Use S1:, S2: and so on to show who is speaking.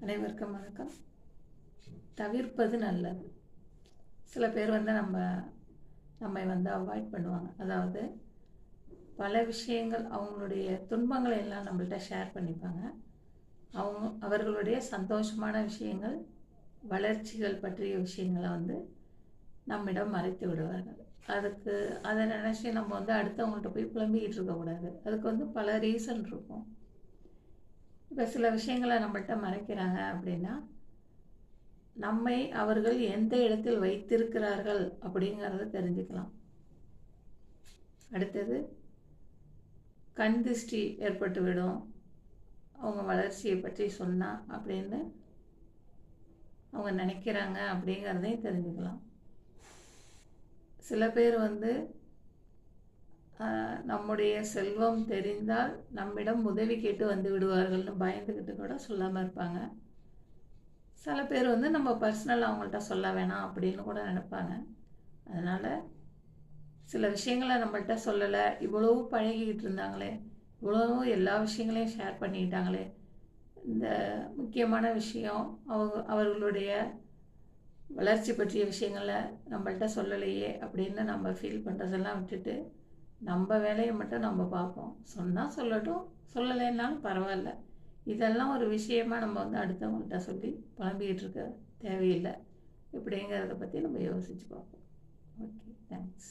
S1: அனைவருக்கும் வணக்கம். தவிர்ப்பது நல்லது. சில பேர் வந்து நம்ம நம்மை வந்து அவாய்ட் பண்ணுவாங்க. அதாவது பல விஷயங்கள் அவங்களுடைய துன்பங்களை எல்லாம் நம்மள்ட்ட ஷேர் பண்ணிப்பாங்க. அவங்க அவர்களுடைய சந்தோஷமான விஷயங்கள் வளர்ச்சிகள் பற்றிய விஷயங்களை வந்து நம்மிடம் மறைத்து விடுவார்கள். அதுக்கு அதை நினச்சி நம்ம வந்து அடுத்தவங்கள்ட்ட போய் புலம்பிக்கிட்டு இருக்கக்கூடாது. அதுக்கு வந்து பல ரீசன் இருக்கும். இப்போ சில விஷயங்களை நம்மள்கிட்ட மறைக்கிறாங்க அப்படின்னா நம்மை அவர்கள் எந்த இடத்தில் வைத்திருக்கிறார்கள் அப்படிங்கிறத தெரிஞ்சுக்கலாம். அடுத்தது கண் திருஷ்டி ஏற்பட்டு விடும். அவங்க வளர்ச்சியை பற்றி சொன்னா அப்படின்னு அவங்க நினைக்கிறாங்க அப்படிங்கிறதையும் தெரிஞ்சுக்கலாம். சில பேர் வந்து நம்முடைய செல்வம் தெரிந்தால் நம்மிடம் உதவி கேட்டு வந்து விடுவார்கள்னு பயந்துக்கிட்டு கூட சொல்லாமல் இருப்பாங்க. சில பேர் வந்து நம்ம பர்சனல் அவங்கள்ட்ட சொல்ல வேணாம் அப்படின்னு கூட நினைப்பாங்க. அதனால் சில விஷயங்களை நம்மள்கிட்ட சொல்லலை இவ்வளவு பழகிக்கிட்டு இருந்தாங்களே இவ்வளவு எல்லா விஷயங்களையும் ஷேர் பண்ணிக்கிட்டாங்களே இந்த முக்கியமான விஷயம் அவங்க அவர்களுடைய வளர்ச்சி பற்றிய விஷயங்களை நம்மள்கிட்ட சொல்லலையே அப்படின்னு நம்ம ஃபீல் பண்ணுறதெல்லாம் விட்டுட்டு நம்ம வேலையை மட்டும் நம்ம பார்ப்போம். சொன்னால் சொல்லட்டும் சொல்லலைன்னாலும் பரவாயில்ல. இதெல்லாம் ஒரு விஷயமா நம்ம வந்து அடுத்தவங்கள்ட்ட சொல்லி புலம்பிக்கிட்டு இருக்க தேவையில்லை. இப்படிங்கிறத பற்றி நம்ம யோசித்து பார்ப்போம். Okay thanks